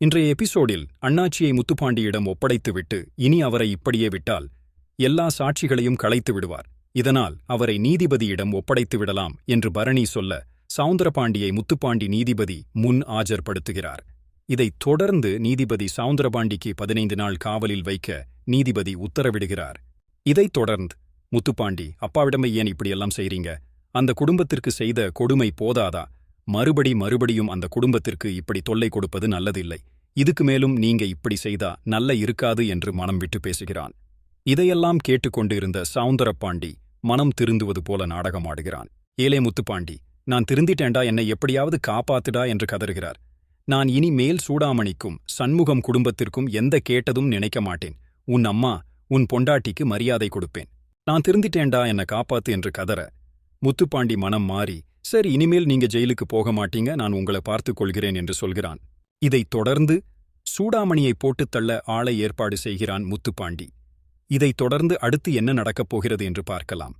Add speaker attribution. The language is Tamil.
Speaker 1: இன்றைய எபிசோடில் அண்ணாச்சியை முத்துப்பாண்டியிடம் ஒப்படைத்துவிட்டு இனி அவரை இப்படியே விட்டால் எல்லா சாட்சிகளையும் களைத்து விடுவார். இதனால் அவரை நீதிபதியிடம் ஒப்படைத்து விடலாம் என்று பரணி சொல்ல சவுந்தரபாண்டியை முத்துப்பாண்டி நீதிபதி முன் ஆஜர்படுத்துகிறார். இதைத் தொடர்ந்து நீதிபதி சவுந்தரபாண்டிக்கு பதினைந்து நாள் காவலில் வைக்க நீதிபதி உத்தரவிடுகிறார். இதைத் தொடர்ந்து முத்துப்பாண்டி அப்பாவிடமே ஏன் இப்படியெல்லாம் செய்றீங்க? அந்த குடும்பத்திற்கு செய்த கொடுமை போதாதா? மறுபடி மறுபடியும் அந்த குடும்பத்திற்கு இப்படி தொல்லை கொடுப்பது நல்லதில்லை. இதுக்கு மேலும் நீங்க இப்படி செய்தா நல்ல இருக்காது என்று மனம் விட்டு பேசுகிறான். இதையெல்லாம் கேட்டுக்கொண்டு இருந்த சவுந்தரப்பாண்டி மனம் திருந்துவது போல நாடகமாடுகிறான். ஏலே முத்துப்பாண்டி நான் திருந்திட்டேன்டா என்னை எப்படியாவது காப்பாத்துடா என்று கதறுகிறார். நான் இனி மேல் சூடாமணிக்கும் சண்முகம் குடும்பத்திற்கும் எந்த கேட்டதும் நினைக்க மாட்டேன். உன் அம்மா உன் பொண்டாட்டிக்கு மரியாதை கொடுப்பேன். நான் திருந்திட்டேன்டா என்னை காப்பாத்து என்று கதற முத்துப்பாண்டி மனம் மாறி சரி இனிமேல் நீங்க ஜெயிலுக்கு போக மாட்டீங்க நான் உங்களை பார்த்துக் கொள்கிறேன் என்று சொல்கிறான். இதைத் தொடர்ந்து சூடாமணியை போட்டுத் தள்ள ஆளை ஏற்பாடு செய்கிறான் முத்துப்பாண்டி. இதைத் தொடர்ந்து அடுத்து என்ன நடக்கப் போகிறது என்று பார்க்கலாம்.